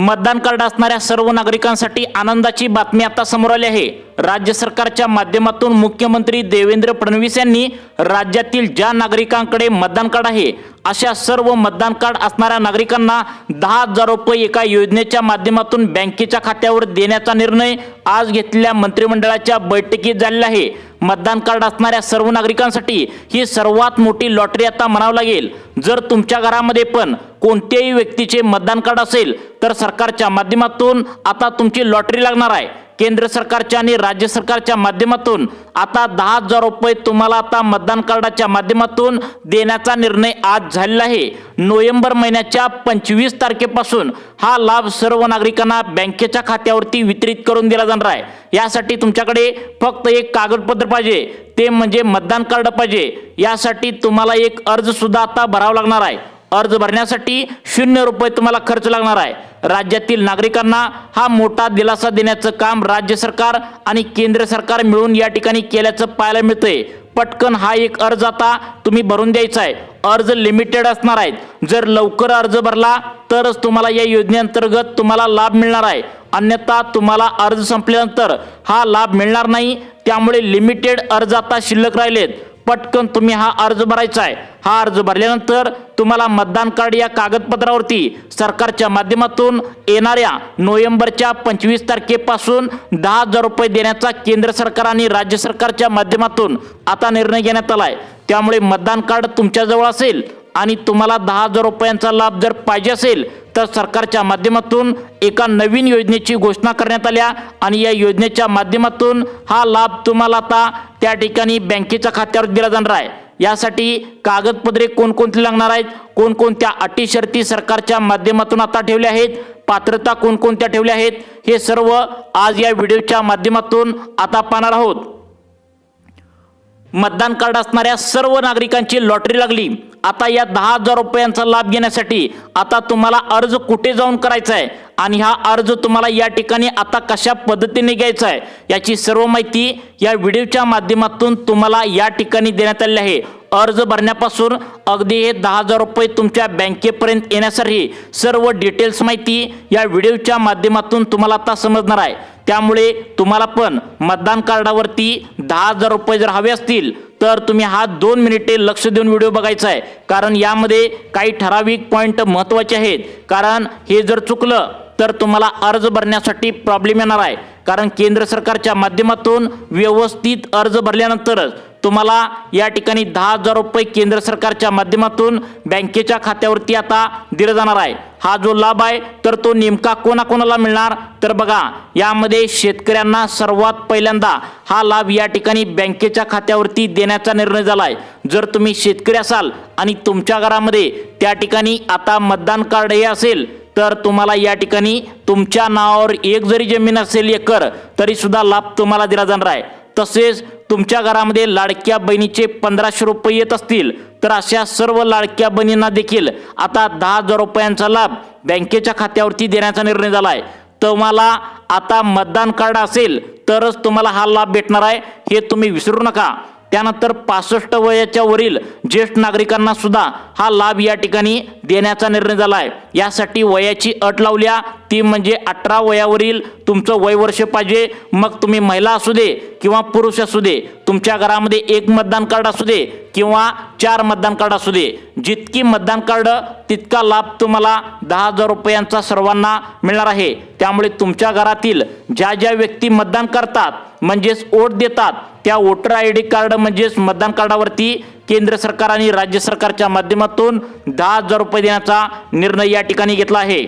मतदान कार्ड असणाऱ्या सर्व नागरिकांसाठी आनंदाची बातमी आता समोर आली आहे. राज्य सरकारच्या माध्यमातून मुख्यमंत्री देवेंद्र फडणवीस यांनी राज्यातील ज्या नागरिकांकडे मतदान कार्ड आहे अशा सर्व मतदान कार्ड असणाऱ्या नागरिकांना दहा हजार रुपये एका योजनेच्या माध्यमातून बँकेच्या खात्यावर देण्याचा निर्णय आज घेतलेल्या मंत्रिमंडळाच्या बैठकीत झालेला आहे. मतदान कार्ड असणाऱ्या सर्व नागरिकांसाठी ही सर्वात मोठी लॉटरी आता म्हणावं लागेल. जर तुमच्या घरामध्ये पण कोणत्याही व्यक्तीचे मतदान कार्ड असेल तर सरकारच्या माध्यमातून आता तुमची लॉटरी लागणार आहे. केंद्र सरकारच्या आणि राज्य सरकारच्या माध्यमातून आता दहा हजार रुपये तुम्हाला आता मतदान कार्डाच्या माध्यमातून देण्याचा निर्णय आज झालेला आहे. नोव्हेंबर महिन्याच्या पंचवीस तारखेपासून हा लाभ सर्व नागरिकांना बँकेच्या खात्यावरती वितरित करून दिला जाणार आहे. यासाठी तुमच्याकडे फक्त एक कागदपत्र पाहिजे ते म्हणजे मतदान कार्ड पाहिजे. यासाठी तुम्हाला एक अर्ज सुद्धा आता भरावा लागणार आहे. अर्ज भरण्यासाठी शून्य रुपये तुम्हाला खर्च लागणार आहे. राज्यातील नागरिकांना हा मोठा दिलासा देण्याचं काम राज्य सरकार आणि केंद्र सरकार मिळून या ठिकाणी केल्याचं पाहायला मिळतंय. पटकन हा एक अर्ज आता तुम्ही भरून द्यायचा आहे. अर्ज लिमिटेड असणार आहेत. जर लवकर अर्ज भरला तरच तुम्हाला या योजनेअंतर्गत तुम्हाला लाभ मिळणार आहे. अन्यथा तुम्हाला अर्ज संपल्यानंतर हा लाभ मिळणार नाही. त्यामुळे लिमिटेड अर्ज आता शिल्लक राहिलेत. पटकन तुम्ही हा अर्ज भरायचा आहे. हा अर्ज भरल्यानंतर तुम्हाला मतदान कार्ड या कागदपत्रावरती सरकारच्या माध्यमातून येणाऱ्या नोव्हेंबरच्या पंचवीस तारखेपासून दहा हजार रुपये देण्याचा केंद्र सरकार आणि राज्य सरकारच्या माध्यमातून आता निर्णय घेण्यात आला आहे त्यामुळे मतदान कार्ड तुमच्याजवळ असेल आणि तुम्हाला दहा हजार रुपयांचा लाभ जर पाहिजे असेल तर सरकारच्या माध्यमातून एका नवीन योजनेची घोषणा करण्यात आल्या आणि या योजनेच्या माध्यमातून हा लाभ तुम्हाला आता त्या ठिकाणी बँकेच्या खात्यावर दिला जाणार आहे. यासाठी कागदपत्रे कोणकोणती लागणार आहेत कोणकोणत्या अटी शर्ती सरकारच्या माध्यमातून आता ठेवल्या आहेत पात्रता कोणकोणत्या ठेवल्या आहेत हे सर्व आज या व्हिडिओच्या माध्यमातून आता पाहणार आहोत. मतदान कार्ड असणाऱ्या सर्व नागरिकांची लॉटरी लागली. आता या दहा हजार रुपयांचा लाभ घेण्यासाठी आता तुम्हाला अर्ज कुठे जाऊन करायचा आहे? आणि हा अर्ज तुम्हाला या ठिकाणी आता कशा पद्धतीने घ्यायचा आहे? याची सर्व माहिती या व्हिडिओच्या माध्यमातून तुम्हाला या ठिकाणी देण्यात आली आहे. अर्ज भरण्यापासून अगदी हे दहा हजार रुपये तुमच्या बँकेपर्यंत येण्यासाठी सर्व डिटेल्स माहिती या व्हिडिओच्या माध्यमातून तुम्हाला आता समजणार आहे. त्यामुळे तुम्हाला पण मतदान कार्डावरती दहा हजार रुपये जर हवे असतील तर तुम्ही हा दोन मिनिटे लक्ष देऊन व्हिडिओ बघायचा आहे. कारण यामध्ये काही ठराविक पॉईंट महत्त्वाचे आहेत. कारण हे जर चुकलं तर तुम्हाला अर्ज भरण्यासाठी प्रॉब्लेम येणार आहे. कारण केंद्र सरकारच्या माध्यमातून व्यवस्थित अर्ज भरल्यानंतरच तुम्हाला या ठिकाणी दहा हजार रुपये केंद्र सरकारच्या माध्यमातून बँकेच्या खात्यावरती आता दिला जाणार आहे. हा जो लाभ आहे तर तो नेमका कोणाकोणाला मिळणार? तर बघा यामध्ये शेतकऱ्यांना सर्वात पहिल्यांदा हा लाभ या ठिकाणी बँकेच्या खात्यावरती देण्याचा निर्णय झाला आहे जर तुम्ही शेतकरी असाल आणि तुमच्या घरामध्ये त्या ठिकाणी आता मतदान कार्ड हे असेल तर तुम्हाला या ठिकाणी तुमच्या नावावर एक जरी जमीन असेल एकर तरी सुद्धा लाभ तुम्हाला दिला जाणार आहे. तसेच तुमच्या घरामध्ये लाडक्या बहिणीचे पंधराशे रुपये येत असतील तर अशा सर्व लाडक्या बहिणींना देखील आता दहा हजार रुपयांचा लाभ बँकेच्या खात्यावरती देण्याचा निर्णय झाला आहे तुम्हाला आता मतदान कार्ड असेल तरच तुम्हाला हा लाभ भेटणार आहे हे तुम्ही विसरू नका. त्यानंतर पासष्ट वयाच्या वरील ज्येष्ठ नागरिकांना सुद्धा हा लाभ या ठिकाणी देण्याचा निर्णय झाला आहे यासाठी वयाची अट लावल्या. ती म्हणजे अठरा वयावरील तुमचं वय वर्ष पाहिजे. मग तुम्ही महिला असू दे किंवा पुरुष असू दे तुमच्या घरामध्ये एक मतदान कार्ड असू दे किंवा चार मतदान कार्ड असू दे जितकी मतदान कार्ड तितका लाभ तुम्हाला दहा हजार रुपयांचा सर्वांना मिळणार आहे. त्यामुळे तुमच्या घरातील ज्या ज्या व्यक्ती मतदान करतात म्हणजेच वोट देतात त्या वोटर आय डी कार्ड म्हणजेच मतदान कार्डावरती केंद्र सरकार आणि राज्य सरकारच्या माध्यमातून दहा हजार रुपये देण्याचा निर्णय या ठिकाणी घेतला आहे.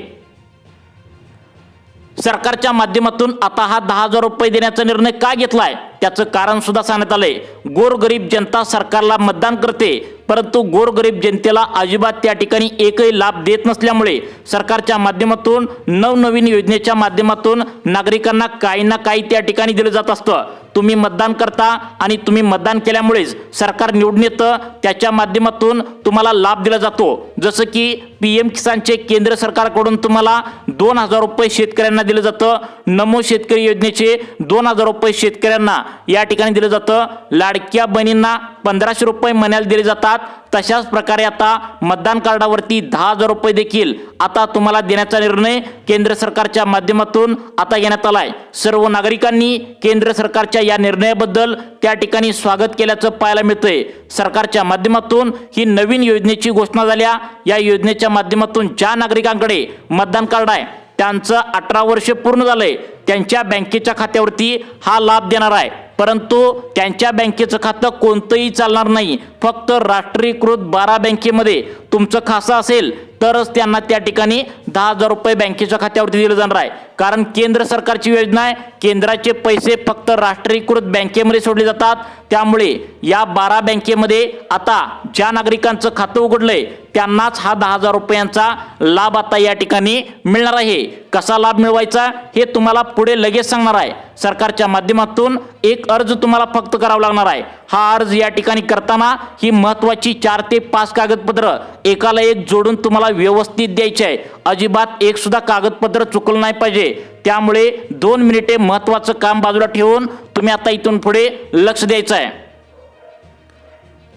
सरकारच्या माध्यमातून आता हा दहा हजार रुपये देण्याचा निर्णय का आहे त्याचं कारण सुद्धा सांगण्यात आलंय. गोरगरीब जनता सरकारला मतदान करते परंतु गोरगरीब जनतेला अजिबात त्या ठिकाणी एकही लाभ देत नसल्यामुळे सरकारच्या माध्यमातून नवनवीन योजनेच्या माध्यमातून नागरिकांना काही ना काही त्या ठिकाणी दिलं जात असतं. तुम्ही मतदान करता आणि तुम्ही मतदान केल्यामुळेच सरकार निवडून येतं त्याच्या माध्यमातून तुम्हाला लाभ दिला जातो. जसं की पी एम किसानचे केंद्र सरकारकडून तुम्हाला दोन हजार रुपये शेतकऱ्यांना दिलं जातं. नमो शेतकरी योजनेचे दोन हजार रुपये शेतकऱ्यांना या ठिकाणी दिलं जातं. लाडक्या बहिणींना पंधराशे रुपये महिन्याला दिले जातात. तशाच प्रकारे आता मतदान कार्डावरती दहा हजार रुपये देखील आता तुम्हाला देण्याचा निर्णय केंद्र सरकारच्या माध्यमातून आता घेण्यात आलाय. सर्व नागरिकांनी केंद्र सरकारच्या या निर्णयाबद्दल त्या ठिकाणी स्वागत केल्याचं पाहायला मिळतंय. सरकारच्या माध्यमातून ही नवीन योजनेची घोषणा झाल्या. या योजनेच्या माध्यमातून ज्या नागरिकांकडे मतदान कार्ड आहे त्यांचं अठरा वर्ष पूर्ण झालंय. त्यांच्या बँकेच्या खात्यावरती हा लाभ देणार आहे. परंतु त्यांच्या बँकेचं खातं कोणतंही चालणार नाही. फक्त राष्ट्रीयकृत बारा बँकेमध्ये तुमचं खासं असेल तरच त्यांना त्या ठिकाणी दहा हजार रुपये बँकेच्या खात्यावरती दिलं जाणार आहे. कारण केंद्र सरकारची योजना आहे केंद्राचे पैसे फक्त राष्ट्रीयकृत बँकेमध्ये सोडले जातात. त्यामुळे या बारा बँकेमध्ये आता ज्या नागरिकांचं खातं उघडलंय त्यांनाच हा दहा हजार रुपयांचा लाभ आता या ठिकाणी मिळणार आहे. कसा लाभ मिळवायचा हे तुम्हाला पुढे लगेच सांगणार आहे. सरकारच्या माध्यमातून एक अर्ज तुम्हाला फक्त करावा लागणार आहे. हा अर्ज या ठिकाणी करताना ही महत्वाची चार ते पाच कागदपत्र एकाला एक जोडून तुम्हाला व्यवस्थित द्यायचे आहे. अजिबात एक सुद्धा कागदपत्र चुकलं नाही पाहिजे. त्यामुळे दोन मिनिटे महत्वाचं काम बाजूला ठेवून तुम्ही आता इथून पुढे लक्ष द्यायचं आहे.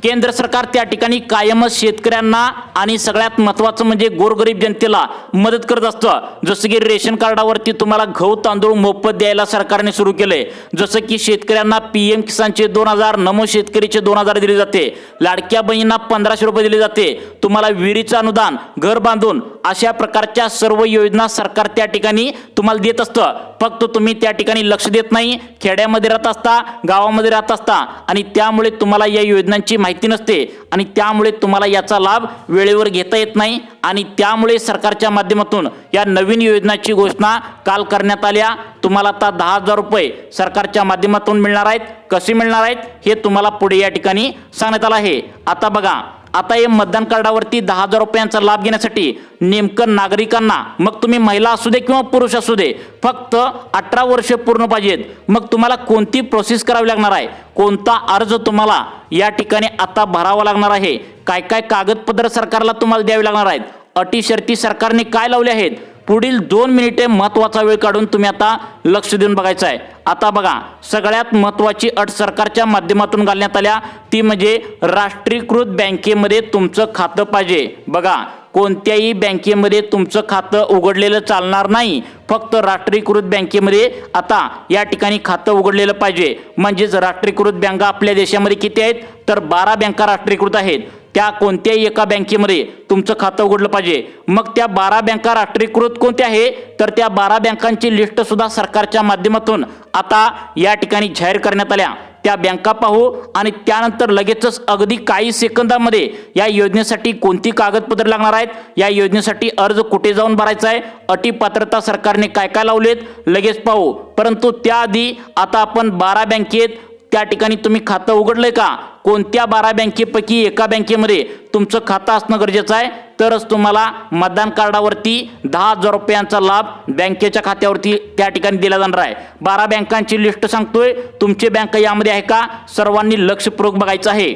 केंद्र सरकार त्या ठिकाणी कायमच शेतकऱ्यांना आणि सगळ्यात महत्वाचं म्हणजे गोरगरीब जनतेला मदत करत असतं. जसं की रेशन कार्डावरती तुम्हाला गहू तांदूळ मोफत द्यायला सरकारने सुरू केलंय. जसं की शेतकऱ्यांना पी एम किसानचे दोन हजार नमो शेतकरीचे दोन हजार दिले जाते. लाडक्या बहिणींना पंधराशे रुपये दिले जाते. तुम्हाला विहिरीचं अनुदान घर बांधून अशा प्रकारच्या सर्व योजना सरकार त्या ठिकाणी तुम्हाला देत असतं. फक्त तुम्ही त्या ठिकाणी लक्ष देत नाही. खेड्यामध्ये राहत असता गावामध्ये राहत असता आणि त्यामुळे तुम्हाला या योजनांची माहिती नसते आणि त्यामुळे तुम्हाला याचा लाभ वेळेवर घेता येत नाही आणि त्यामुळे सरकारच्या माध्यमातून या नवीन योजनाची घोषणा काल करण्यात आल्या. तुम्हाला आता दहा हजार रुपये सरकारच्या माध्यमातून मिळणार आहेत. कसे मिळणार आहेत हे तुम्हाला पुढे या ठिकाणी सांगण्यात आलं आहे. आता बघा आता हे मतदान कार्डावरती दहा हजार रुपयांचा लाभ घेण्यासाठी नेमकं नागरिकांना मग तुम्ही महिला असू दे किंवा पुरुष असू दे फक्त अठरा वर्ष पूर्ण पाहिजेत. मग तुम्हाला कोणती प्रोसेस करावी लागणार आहे? कोणता अर्ज तुम्हाला या ठिकाणी आता भरावा लागणार आहे? काय काय कागदपत्र सरकारला तुम्हाला द्यावी लागणार आहेत? अटी शर्ती सरकारने काय लावले आहेत? पुढील दोन मिनिटे महत्त्वाचा वेळ काढून तुम्ही आता लक्ष देऊन बघायचं आहे. आता बघा सगळ्यात महत्त्वाची अट सरकारच्या माध्यमातून घालण्यात आल्या. ती म्हणजे राष्ट्रीयकृत बँकेमध्ये तुमचं खातं पाहिजे. बघा कोणत्याही बँकेमध्ये तुमचं खातं उघडलेलं चालणार नाही. फक्त राष्ट्रीयकृत बँकेमध्ये आता या ठिकाणी खातं उघडलेलं पाहिजे. म्हणजेच राष्ट्रीयकृत बँका आपल्या देशामध्ये किती आहेत? तर बारा बँका राष्ट्रीयकृत आहेत. त्या कोणत्याही एका बँकेमध्ये तुमचं खातं उघडलं पाहिजे. मग त्या बारा बँका राष्ट्रीयकृत कोणत्या आहे? तर त्या बारा बँकांची लिस्ट सुद्धा सरकारच्या माध्यमातून आता या ठिकाणी जाहीर करण्यात आल्या. त्या बँका पाहू आणि त्यानंतर लगेचच अगदी काही सेकंदामध्ये या योजनेसाठी कोणती कागदपत्र लागणार आहेत? या योजनेसाठी अर्ज कुठे जाऊन भरायचा आहे? अटी पात्रता सरकारने काय काय लावलेत? लगेच पाहू. परंतु त्याआधी आता आपण बारा बँकेत त्या ठिकाणी तुम्ही खातं उघडलंय का? कोणत्या बारा बँकेपैकी एका बँकेमध्ये तुमचं खातं असणं गरजेचं आहे? तरच तुम्हाला मतदान कार्डावरती दहा हजार रुपयांचा लाभ बँकेच्या खात्यावरती त्या ठिकाणी दिला जाणार आहे. बारा बँकांची लिस्ट सांगतोय. तुमची बँक यामध्ये आहे का? सर्वांनी लक्षपूर्वक बघायचं आहे.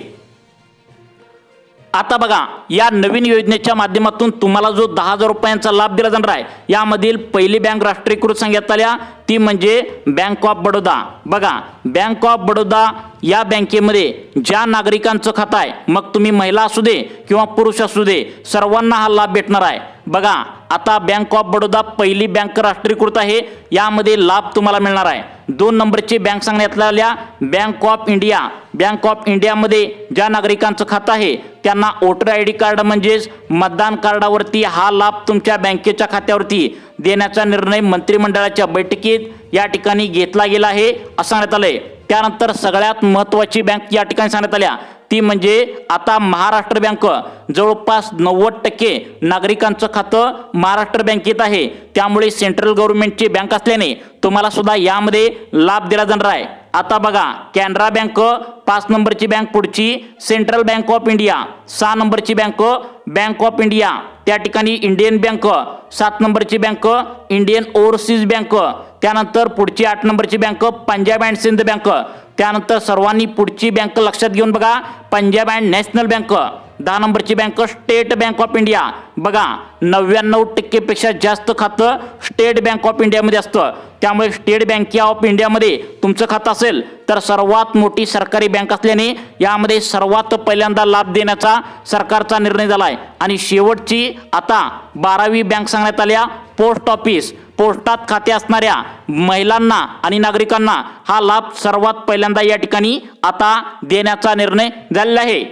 आता बघा या नवीन योजनेच्या माध्यमातून तुम्हाला जो दहा हजार रुपयांचा लाभ दिला जाणार आहे यामधील पहिली बँक राष्ट्रीयकृत सांगण्यात आल्या ती म्हणजे बँक ऑफ बडोदा बघा बँक ऑफ बडोदा या बँकेमध्ये ज्या नागरिकांचं खातं आहे मग तुम्ही महिला असू दे किंवा पुरुष असू दे सर्वांना हा लाभ भेटणार आहे. बघा आता बँक ऑफ बडोदा पहिली बँक राष्ट्रीयकृत आहे यामध्ये लाभ तुम्हाला मिळणार आहे. दोन नंबरची बँक सांगण्यात आल्या bank of India bank of इंडियामध्ये ज्या नागरिकांचं खातं आहे त्यांना वोटर आय डी कार्ड म्हणजेच मतदान कार्डावरती हा लाभ तुमच्या बँकेच्या खात्यावरती देण्याचा निर्णय मंत्रिमंडळाच्या बैठकीत या ठिकाणी घेतला गेला आहे असं सांगण्यात आलंय. त्यानंतर सगळ्यात महत्त्वाची बँक या ठिकाणी सांगण्यात आल्या. ती म्हणजे आता महाराष्ट्र बँक. जवळपास नव्वद टक्के नागरिकांचं खातं महाराष्ट्र बँकेत आहे. त्यामुळे सेंट्रल गव्हर्नमेंटची बँक असल्याने तुम्हाला सुद्धा यामध्ये लाभ दिला जाणार आहे. आता बघा कॅनरा बँक पाच नंबरची बँक पुढची सेंट्रल बँक ऑफ इंडिया सहा नंबरची बँक बँक ऑफ इंडिया त्या ठिकाणी इंडियन बँक सात नंबरची बँक इंडियन ओव्हरसीज बँक त्यानंतर पुढची आठ नंबरची bank Punjab and Sind bank. त्यानंतर सर्वांनी पुढची बँक लक्षात घेऊन बघा पंजाब अँड नॅशनल बँक. दहा नंबरची bank state bank of India. बघा नव्याण्णव टक्केपेक्षा जास्त खातं स्टेट बँक ऑफ इंडियामध्ये असतं. त्यामुळे स्टेट बँक ऑफ इंडियामध्ये तुमचं खातं असेल तर सर्वात मोठी सरकारी बँक असल्याने यामध्ये सर्वात पहिल्यांदा लाभ देण्याचा सरकारचा निर्णय झाला आहे आणि शेवटची आता बारावी बँक सांगण्यात आल्या पोस्ट ऑफिस. पोस्टात खाते असणाऱ्या महिलांना आणि नागरिकांना हा लाभ सर्वात पहिल्यांदा या ठिकाणी आता देण्याचा निर्णय झालेला आहे.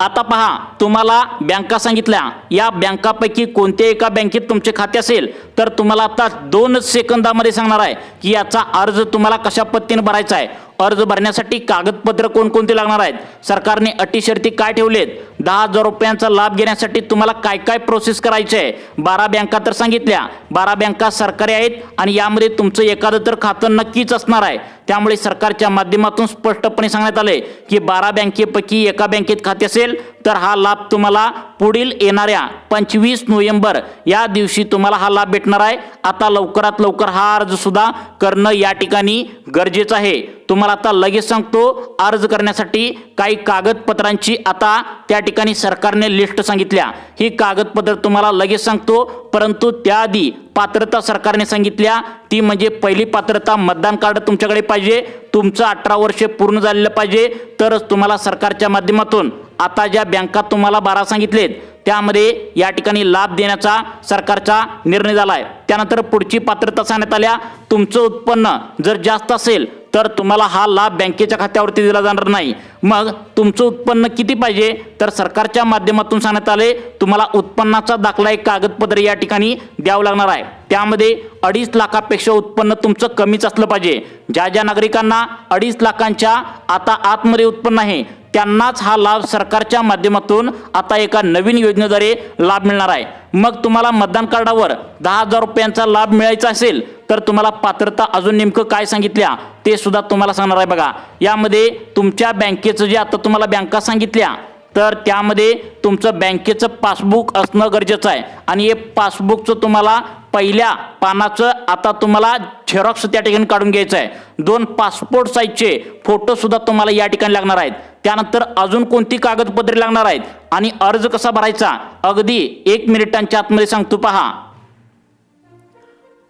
आता पहा तुम्हाला बँका सांगितल्या या बँकापैकी कोणत्या एका बँकेत तुमचे खाते असेल तर तुम्हाला आता दोन सेकंदामध्ये सांगणार आहे की याचा अर्ज तुम्हाला कशा पद्धतीने भरायचा आहे. अर्ज भरण्यासाठी कागदपत्र कोणकोणते लागणार आहेत? सरकारने अटी शर्ती काय ठेवलेत? दहा हजार रुपयांचा लाभ घेण्यासाठी तुम्हाला काय काय प्रोसेस करायचे आहे? बारा बँका तर सांगितल्या. बारा बँका सरकारी आहेत आणि यामध्ये तुमचं एखादं तर खातं नक्कीच असणार आहे. त्यामुळे सरकारच्या माध्यमातून स्पष्टपणे सांगण्यात आले की बारा बँकेपैकी एका बँकेत खाते असेल तर हा लाभ तुम्हाला पुढील येणाऱ्या पंचवीस नोव्हेंबर या दिवशी तुम्हाला हा लाभ भेटणार आहे. आता लवकरात लवकर हा अर्ज सुद्धा करणं या ठिकाणी गरजेचं आहे. तुम्हाला आता लगेच सांगतो अर्ज करण्यासाठी काही कागदपत्रांची आता त्या ठिकाणी सरकारने लिस्ट सांगितल्या. ही कागदपत्र तुम्हाला लगेच सांगतो परंतु त्याआधी पात्रता सरकारने सांगितल्या ती म्हणजे पहिली पात्रता मतदान कार्ड तुमच्याकडे पाहिजे तुमचं अठरा वर्षे पूर्ण झालेलं पाहिजे तरच तुम्हाला सरकारच्या माध्यमातून आता ज्या बँका तुम्हाला बारा सांगितलेत त्यामध्ये या ठिकाणी लाभ देण्याचा सरकारचा निर्णय झाला आहे त्यानंतर पुढची पात्रता सांगण्यात आल्या तुमचं उत्पन्न जर जास्त असेल तर तुम्हाला हा लाभ बँकेच्या खात्यावरती दिला जाणार नाही. मग तुमचं उत्पन्न किती पाहिजे? तर सरकारच्या माध्यमातून सांगण्यात आले तुम्हाला उत्पन्नाचा दाखला एक कागदपत्र या ठिकाणी द्यावं लागणार आहे. त्यामध्ये अडीच लाखापेक्षा उत्पन्न तुमचं कमीच असलं पाहिजे. ज्या ज्या नागरिकांना अडीच लाखांच्या आता आतमध्ये उत्पन्न आहे त्यांनाच हा लाभ सरकारच्या माध्यमातून आता एका नवीन योजनेद्वारे लाभ मिळणार आहे. मग तुम्हाला मतदान कार्डावर दहा हजार रुपयांचा लाभ मिळायचा असेल तर तुम्हाला पात्रता अजून नेमकं काय सांगितल्या ते सुद्धा तुम्हाला सांगणार आहे बघा. यामध्ये तुमच्या बँकेचं जे आता तुम्हाला बँका सांगितल्या तर त्यामध्ये तुमचं बँकेचं पासबुक असणं गरजेचं आहे. आणि हे पासबुकचं तुम्हाला पहिल्या पानाचं आता तुम्हाला झेरॉक्स त्या ठिकाणी काढून घ्यायचं आहे. दोन पासपोर्ट साईजचे फोटोसुद्धा तुम्हाला या ठिकाणी लागणार आहेत. त्यानंतर अजून कोणती कागदपत्रे लागणार आहेत? आणि अर्ज कसा भरायचा? अगदी एक मिनिटांच्या आतमध्ये सांगतो पहा.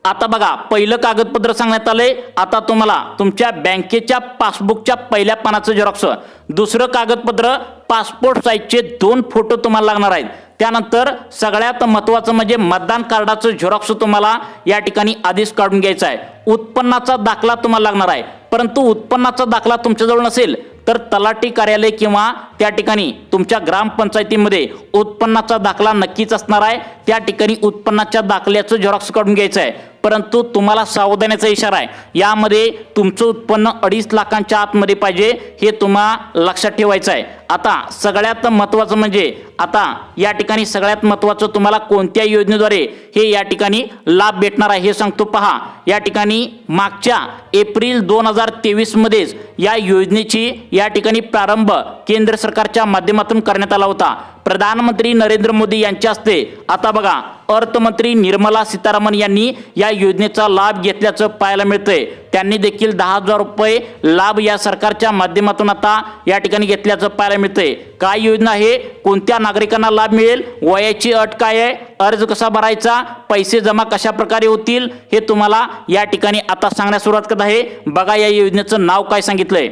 आता बघा पहिलं कागदपत्र सांगण्यात आलंय. आता तुम्हाला तुमच्या बँकेच्या पासबुकच्या पहिल्या पानाचं झेरॉक्स दुसरं कागदपत्र पासपोर्ट साईजचे दोन फोटो तुम्हाला लागणार आहेत. त्यानंतर सगळ्यात महत्त्वाचं म्हणजे मतदान कार्डाचं झेरॉक्स तुम्हाला या ठिकाणी आधीच काढून घ्यायचं आहे. उत्पन्नाचा दाखला तुम्हाला लागणार आहे. परंतु उत्पन्नाचा दाखला तुमच्याजवळ नसेल तर तलाठी कार्यालय किंवा त्या ठिकाणी तुमच्या ग्रामपंचायतीमध्ये उत्पन्नाचा दाखला नक्कीच असणार आहे. त्या ठिकाणी उत्पन्नाच्या दाखल्याचं झेरॉक्स काढून घ्यायचं आहे. परंतु तुम्हाला सावधानाचा इशारा आहे. यामध्ये तुमचं उत्पन्न अडीच लाखांच्या आतमध्ये पाहिजे हे तुम्हाला लक्षात ठेवायचं आहे. आता सगळ्यात महत्त्वाचं म्हणजे आता या ठिकाणी सगळ्यात महत्त्वाचं तुम्हाला कोणत्या योजनेद्वारे हे या ठिकाणी लाभ भेटणार आहे हे सांगतो. पहा या ठिकाणी मागच्या एप्रिल दोन हजार तेवीसमध्येच या योजनेची या ठिकाणी प्रारंभ केंद्र सरकारच्या माध्यमातून करण्यात आला होता. प्रधानमंत्री नरेंद्र मोदी यांच्या हस्ते आता बघा अर्थमंत्री निर्मला सीतारामन यांनी या योजनेचा लाभ घेतल्याचं पाहायला मिळतंय. त्यांनी देखील दहा हजार रुपये लाभ या सरकारच्या माध्यमातून आता या ठिकाणी घेतल्याचं पाहायला मिळतंय. काय योजना आहे? कोणत्या नागरिकांना लाभ मिळेल? वयाची अट काय आहे? अर्ज कसा भरायचा? पैसे जमा कशा प्रकारे होतील? हे तुम्हाला या ठिकाणी आता सांगण्यास सुरुवात करत आहे. बघा या योजनेचं नाव काय सांगितलंय.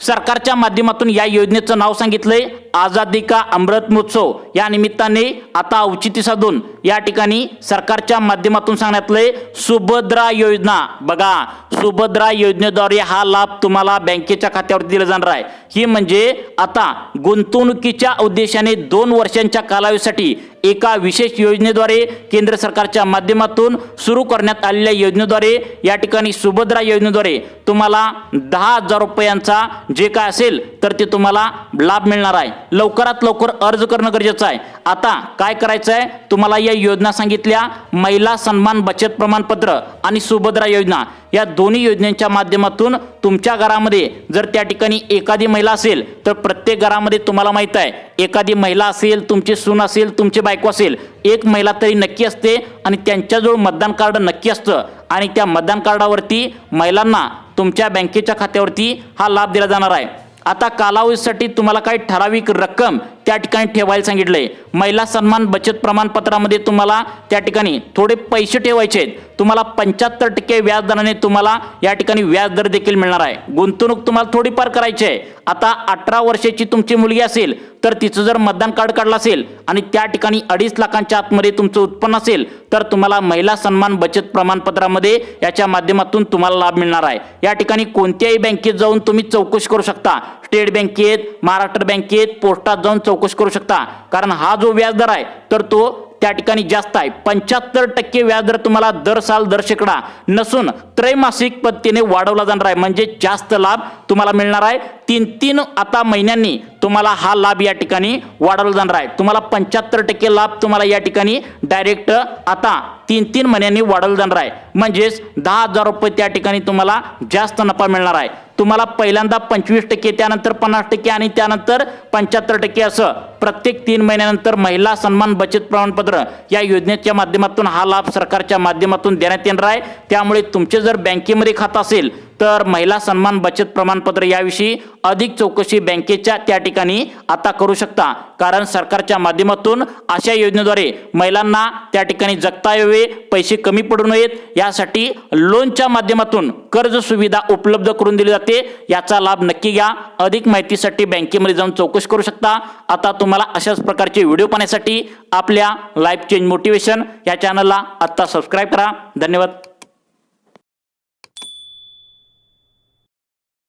सरकारच्या माध्यमातून या योजनेचं नाव सांगितलंय आझादी का अमृत महोत्सव. या निमित्ताने आता औचित्य साधून या ठिकाणी सरकारच्या माध्यमातून सांगण्यातलंय सुभद्रा योजना. बघा सुभद्रा योजनेद्वारे हा लाभ तुम्हाला बँकेच्या खात्यावर दिला जाणार आहे. ही म्हणजे आता गुंतवणुकीच्या उद्देशाने दोन वर्षांच्या कालावधीसाठी एका विशेष योजनेद्वारे केंद्र सरकारच्या माध्यमातून सुरू करण्यात आलेल्या योजनेद्वारे या ठिकाणी सुभद्रा योजनेद्वारे तुम्हाला दहा हजार रुपयांचा जे काय असेल तर ते तुम्हाला लाभ मिळणार आहे. लवकरात लवकर अर्ज करणं गरजेचं आहे. आता काय करायचं आहे? तुम्हाला या योजना सांगितल्या महिला सन्मान बचत प्रमाणपत्र आणि सुभद्रा योजना. या दोन्ही योजनेच्या माध्यमातून तुमच्या घरामध्ये जर त्या ठिकाणी एखादी महिला असेल तर प्रत्येक घरामध्ये तुम्हाला माहीत आहे एखादी महिला असेल तुमची सून असेल तुमची बायको असेल एक महिला तरी नक्की असते आणि त्यांच्याजवळ मतदान कार्ड नक्की असतं. आणि त्या मतदान कार्डावरती महिलांना तुमच्या बँकेच्या खात्यावरती हा लाभ दिला जाणार आहे. आता कालावधीसाठी तुम्हाला काही ठराविक रक्कम त्या ठिकाणी ठेवायला सांगितलंय. महिला सन्मान बचत प्रमाणपत्रामध्ये तुम्हाला त्या ठिकाणी थोडे पैसे ठेवायचे आहेत. तुम्हाला पंच्याहत्तर टक्के व्याजदराने तुम्हाला या ठिकाणी व्याजदर देखील मिळणार आहे. गुंतवणूक तुम्हाला थोडीफार करायची आहे. आता अठरा वर्षाची तुमची मुलगी असेल तर तिचं जर मतदान कार्ड काढलं असेल आणि त्या ठिकाणी अडीच लाखांच्या आतमध्ये तुमचं उत्पन्न असेल तर तुम्हाला महिला सन्मान बचत प्रमाणपत्रामध्ये याच्या माध्यमातून तुम्हाला लाभ मिळणार आहे. या ठिकाणी कोणत्याही बँकेत जाऊन तुम्ही चौकशी करू शकता. स्टेट बँकेत महाराष्ट्र बँकेत पोस्टात जाऊन चौकशी करू शकता. कारण हा जो व्याजदर आहे तर तो त्या ठिकाणी जास्त आहे. पंच्याहत्तर टक्के व्याजदर तुम्हाला दर साल दर शेकडा नसून त्रैमासिक पद्धतीने वाढवला जाणार आहे. म्हणजे जास्त लाभ तुम्हाला मिळणार आहे. तीन तीन आता महिन्यांनी तुम्हाला हा लाभ या ठिकाणी वाढवला जाणार आहे. तुम्हाला पंच्याहत्तर टक्के लाभ तुम्हाला या ठिकाणी डायरेक्ट आता तीन तीन महिन्यांनी वाढवला जाणार आहे. म्हणजेच दहा हजार रुपये त्या ठिकाणी तुम्हाला जास्त नफा मिळणार आहे. तुम्हाला पहिल्यांदा पंचवीस टक्के त्यानंतर पन्नास टक्के आणि त्यानंतर पंच्याहत्तर टक्के असं प्रत्येक तीन महिन्यानंतर महिला सन्मान बचत प्रमाणपत्र या योजनेच्या माध्यमातून हा लाभ सरकारच्या माध्यमातून देण्यात येणार आहे. त्यामुळे तुमचे जर बँकेमध्ये खातं असेल तर महिला सन्मान बचत प्रमाणपत्र याविषयी अधिक चौकशी बँकेच्या त्या ठिकाणी आता करू शकता. कारण सरकारच्या माध्यमातून अशा योजनेद्वारे महिलांना त्या ठिकाणी जगता यावे पैसे कमी पडू नयेत. यासाठी लोनच्या माध्यमातून कर्ज सुविधा उपलब्ध करून दिली जाते. याचा लाभ नक्की घ्या. अधिक माहितीसाठी बँकेमध्ये जाऊन चौकशी करू शकता. आता तुम्हाला अशाच प्रकारचे व्हिडिओ पाहण्यासाठी आपल्या लाईफ चेंज मोटिवेशन या चॅनलला आत्ता सबस्क्राईब करा. धन्यवाद.